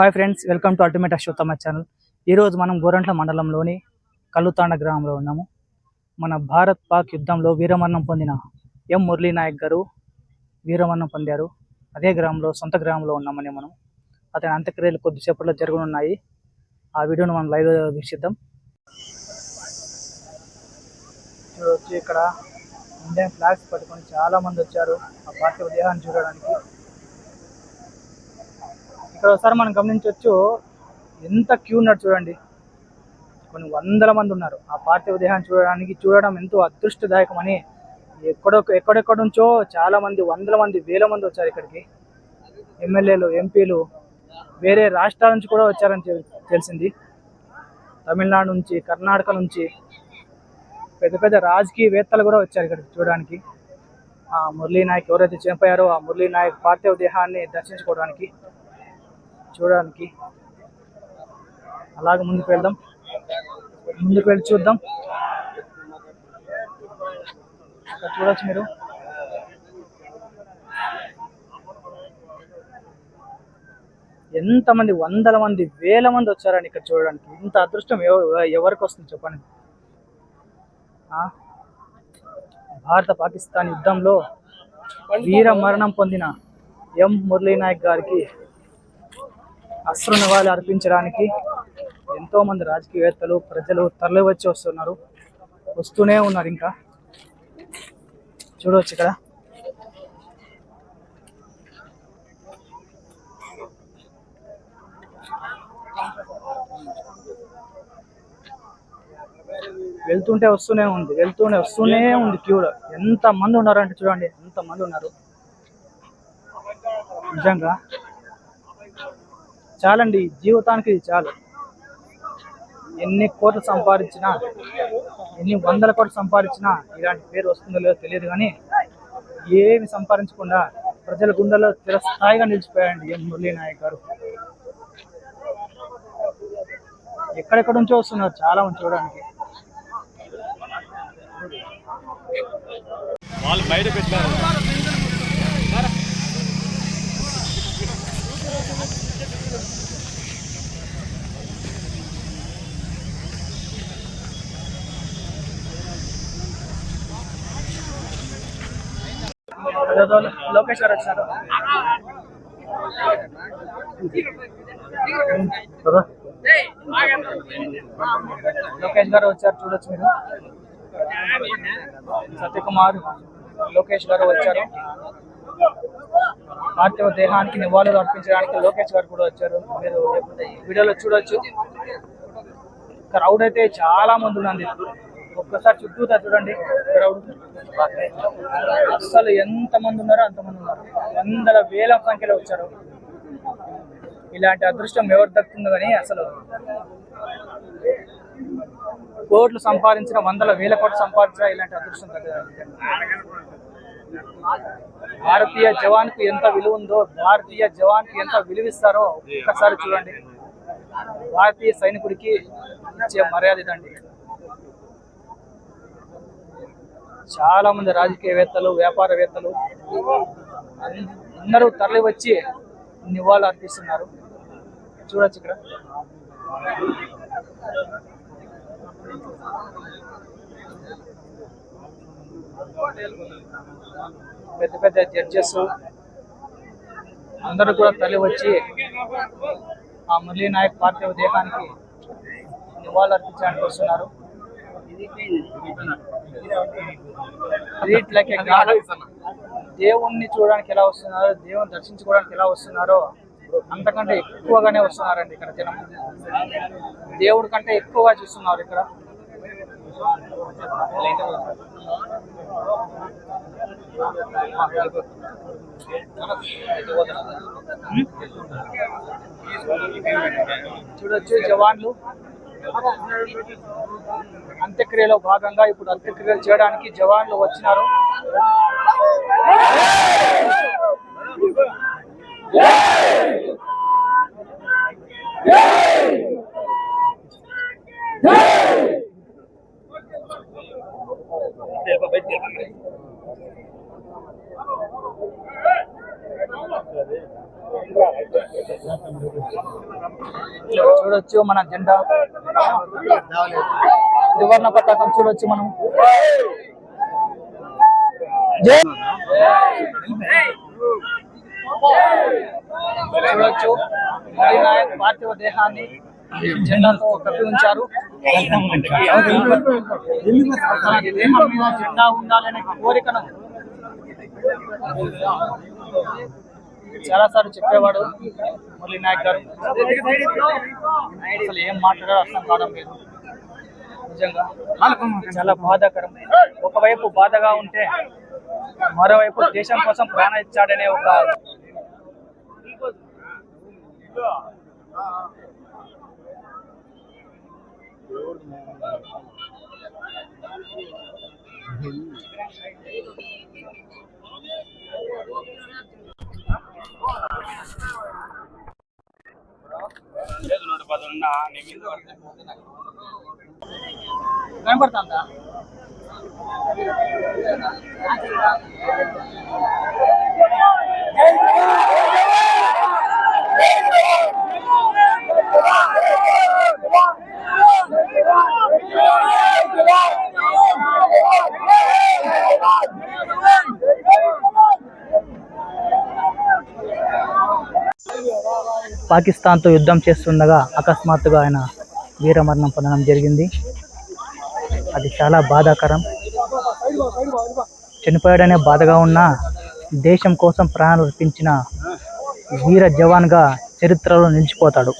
Hi friends welcome to ultimate Ashwatthama channel ఈరోజు మనం గోరంట్ల మండలంలోని కల్లుతాండ గ్రామంలో ఉన్నాము. మన భారత్ పాక్ యుద్ధంలో వీరమరణం పొందిన ఎం మురళీ నాయక్ గారు వీరమరణం పొందారు. అదే గ్రామంలో సొంత గ్రామంలో ఉన్నామని మనం. అతని అంత్యక్రియలు కొద్దిసేపట్లో జరగనున్నాయి. ఆ వీడియోను మనం లైవ్ వీక్షిద్దాం. చూడవచ్చు ఇక్కడ ఇండియన్ ఫ్లాగ్స్ పట్టుకొని చాలా మంది వచ్చారు. ఆ పార్టీ దేహాన్ని చూడడానికి. ఇక్కడ ఒకసారి మనం గమనించవచ్చు ఎంత క్యూ ఉన్నారు చూడండి. కొన్ని వందల మంది ఉన్నారు. ఆ పార్థివ దేహాన్ని చూడడానికి చూడడం ఎంతో అదృష్టదాయకమని ఎక్కడో ఎక్కడెక్కడ నుంచో చాలా మంది వందల మంది వేల మంది వచ్చారు ఇక్కడికి. ఎమ్మెల్యేలు ఎంపీలు వేరే రాష్ట్రాల నుంచి కూడా వచ్చారని తెలిసింది. తమిళనాడు నుంచి కర్ణాటక నుంచి పెద్ద పెద్ద రాజకీయవేత్తలు కూడా వచ్చారు ఇక్కడికి చూడడానికి. ఆ మురళీ నాయక్ ఎవరైతే చనిపోయారో ఆ మురళీ నాయక్ పార్థివ దేహాన్ని దర్శించుకోవడానికి చూడడానికి. అలాగే ముందుకు వెళ్దాం. ముందుకు వెళ్ళి చూద్దాం. చూడొచ్చు మీరు. ఎంతమంది వందల మంది వేల మంది వచ్చారని ఇక్కడ చూడడానికి. ఇంత అదృష్టం ఎవరికి వస్తుంది చెప్పండి. ఆ? భారత పాకిస్తాన్ యుద్ధంలో వీర మరణం పొందిన ఎం మురళీనాయక్ గారికి అశ్రు నివాళి అర్పించడానికి ఎంతో మంది రాజకీయవేత్తలు ప్రజలు తరలి వచ్చి వస్తున్నారు. వస్తూనే ఉన్నారు ఇంకా. చూడవచ్చు ఇక్కడ. వెళ్తుంటే వస్తూనే ఉంది. వెళ్తూనే వస్తూనే ఉంది క్యూ ఎంత మంది ఉన్నారు అంటే చూడండి ఎంత మంది ఉన్నారు. నిజంగా. చాలండి జీవితానికి ఇది చాలు. ఎన్ని కోట్లు సంపాదించినా ఎన్ని వందల కోట్లు సంపాదించినా ఇలాంటి పేరు వస్తుందో లేదో తెలియదు కానీ ఏమి సంపాదించకుండా ప్రజల గుండెల్లో చిరస్థాయిగా నిలిచిపోయాయండి ఎం మురళీ నాయక్ గారు. ఎక్కడెక్కడ నుంచో వస్తున్నారు చాలా మంది చూడడానికి. వాళ్ళు బయట పెట్టారు. లోకేష్ గారు? లోకేష్ గారు వచ్చారు చూడొచ్చు మీరు. సత్యకుమార్ లోకేష్ గారు వచ్చారు. పార్థివ దేహానికి నివాళులు అర్పించడానికి లోకేష్ గారు కూడా వచ్చారు. మీరు వీడియోలో చూడొచ్చు. క్రౌడ్ అయితే చాలా మంది ఉన్నది ఒక్కసారి చుట్టూతా చూడండి. క్రౌడ్ అసలు ఎంత మంది ఉన్నారో అంతమంది ఉన్నారు. వందల వేల సంఖ్యలో వచ్చారు. ఇలాంటి అదృష్టం ఎవరు దక్కుతుందో కానీ అసలు కోట్లు సంపాదించిన వందల వేల కోట్లు సంపాదించిన ఇలాంటి అదృష్టం దక్కదండి భారతీయ జవాన్కు ఎంత విలువ ఉందో భారతీయ జవాన్కి ఎంత విలువిస్తారో ఒక్కసారి చూడండి. భారతీయ సైనికుడికి ఇచ్చే మర్యాద ఇదండి. చాలా మంది రాజకీయవేత్తలు వ్యాపారవేత్తలు అందరూ తరలి వచ్చి నివాళులు అర్పిస్తున్నారు. చూడొచ్చు ఇక్కడ. పెద్ద పెద్ద జడ్జెస్ అందరూ కూడా తరలి వచ్చి ఆ మురళీ నాయక్ పార్థివ దేహానికి నివాళులు అర్పించడానికి వస్తున్నారు. God. దేవుణ్ణి చూడడానికి ఎలా వస్తున్నారో దేవుని దర్శించుకోవడానికి ఎలా వస్తున్నారో అంతకంటే ఎక్కువగానే వస్తున్నారండి ఇక్కడ జనం. దేవుడి కంటే ఎక్కువగా చూస్తున్నారు ఇక్కడ. చూడొచ్చు జవాన్లు. అంత్యక్రియలో భాగంగా ఇప్పుడు అంత్యక్రియలు చేయడానికి జవాన్లు వచ్చినారు. చూడొచ్చు మన జెండా. త్రివర్ణ పతాకం చూడొచ్చు మనం. చూడొచ్చు. నాయక్ పార్థివ దేహాన్ని జెండాతో కప్పి ఉంచారు. జెండా ఉండాలనే కోరికను చాలా సార్లు చెప్పేవాడు మురళీ నాయక్ గారు. అసలు ఏం మాట్లాడారో అర్థం కావడం లేదు. నిజంగా చాలా బాధాకరం ఒకవైపు బాధగా ఉంటే మరోవైపు దేశం కోసం ప్రాణ ఇచ్చాడనే ఒక కనపడుతుందా పాకిస్తాన్తో యుద్ధం చేస్తుండగా అకస్మాత్తుగా ఆయన వీరమరణం పొందడం జరిగింది. అది చాలా బాధాకరం. చనిపోయాడనే బాధగా ఉన్న దేశం కోసం ప్రాణాలు అర్పించిన వీర జవాన్గా చరిత్రలో నిలిచిపోతాడు.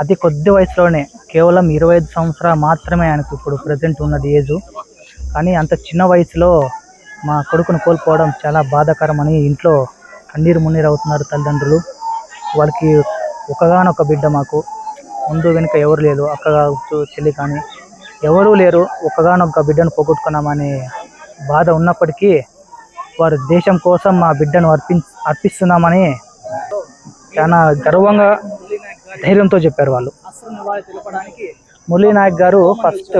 అతి కొద్ది వయసులోనే కేవలం ఇరవై ఐదు సంవత్సరాలు మాత్రమే ఆయనకు ఇప్పుడు ప్రజెంట్ ఉన్నది ఏజు. కానీ అంత చిన్న వయసులో మా కొడుకును కోల్పోవడం చాలా బాధాకరం అని ఇంట్లో కన్నీరు మున్నీరు అవుతున్నారు తల్లిదండ్రులు. వాళ్ళకి ఒకగానొక బిడ్డ మాకు. ముందు వెనుక ఎవరు లేరు అక్క కావచ్చు చెల్లి కానీ ఎవరూ లేరు. ఒకగానొక బిడ్డను పోగొట్టుకున్నామనే బాధ ఉన్నప్పటికీ వారు దేశం కోసం మా బిడ్డను అర్పి అర్పిస్తున్నామని చాలా గర్వంగా ధైర్యంతో చెప్పారు వాళ్ళు. మురళీ నాయక్ గారు ఫస్ట్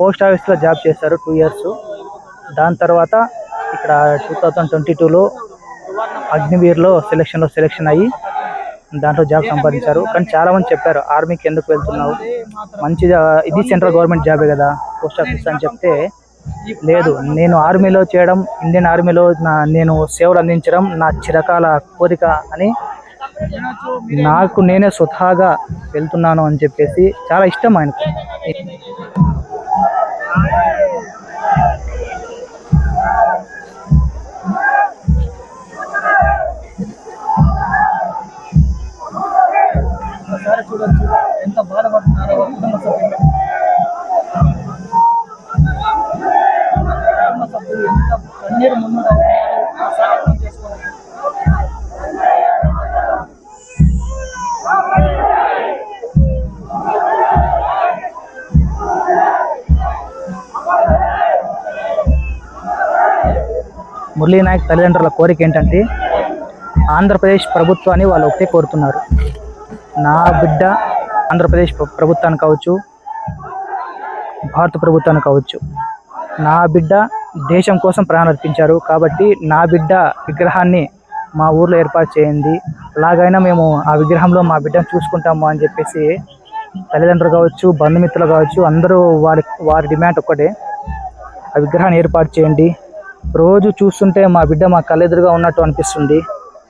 పోస్ట్ ఆఫీస్లో జాబ్ చేశారు టూ ఇయర్స్. దాని తర్వాత ఇక్కడ టూ థౌజండ్ ట్వంటీ టూలో అగ్నివీర్లో సెలెక్షన్లో సెలెక్షన్ అయ్యి దాంట్లో జాబ్ సంపాదించారు. కానీ చాలా మంది చెప్పారు ఆర్మీకి ఎందుకు వెళ్తున్నావు? మంచిగా ఇది సెంట్రల్ గవర్నమెంట్ జాబే కదా పోస్ట్ ఆఫీస్ అని చెప్తే లేదు నేను ఆర్మీలో చేయడం ఇండియన్ ఆర్మీలో నా నేను సేవలు అందించడం నా చిరకాల కోరిక అని నాకు నేనే స్వతహాగా వెళ్తున్నాను అని చెప్పేసి చాలా ఇష్టం ఆయనకు. చూడొచ్చు. ఎంత బాధపడుతున్నారో కుటుంబ సభ్యులు. కుటుంబ సభ్యులు ఎంత కన్నీరు ముందు అవుతున్నారో ఒకసారి మురళీ నాయక్ తల్లిదండ్రుల కోరిక ఏంటంటే ఆంధ్రప్రదేశ్ ప్రభుత్వాన్ని వాళ్ళు ఒకటే కోరుతున్నారు. నా బిడ్డ ఆంధ్రప్రదేశ్ ప్రభుత్వానికి కావచ్చు భారత ప్రభుత్వానికి కావచ్చు. నా బిడ్డ దేశం కోసం ప్రాణం అర్పించారు కాబట్టి నా బిడ్డ విగ్రహాన్ని మా ఊర్లో ఏర్పాటు చేయండి. అలాగైనా మేము ఆ విగ్రహంలో మా బిడ్డను చూసుకుంటాము అని చెప్పేసి తల్లిదండ్రులు కావచ్చు బంధుమిత్రులు కావచ్చు అందరూ వారి వారి డిమాండ్ ఒక్కటే. ఆ విగ్రహాన్ని ఏర్పాటు చేయండి. రోజు చూస్తుంటే మా బిడ్డ మా కళ్ళెదురుగా ఉన్నట్టు అనిపిస్తుంది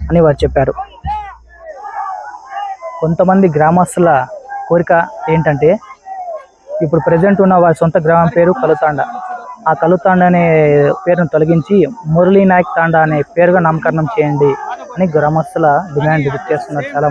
అని వారు చెప్పారు. కొంతమంది గ్రామస్తుల కోరిక ఏంటంటే ఇప్పుడు ప్రజెంట్ ఉన్న వారి సొంత గ్రామం పేరు కలుతాండ. ఆ కలుతాండ అనే పేరును తొలగించి మురళీ నాయక్ తాండా అనే పేరుగా నామకరణం చేయండి అని గ్రామస్తుల డిమాండ్ చేస్తున్నారు చాలా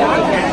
Yeah.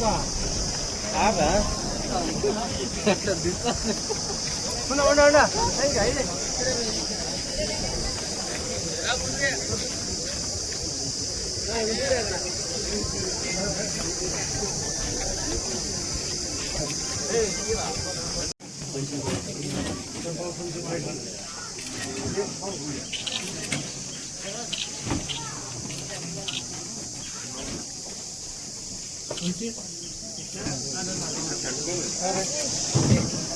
hả? Mana mana mana. Hey guys. Hey, Thank you.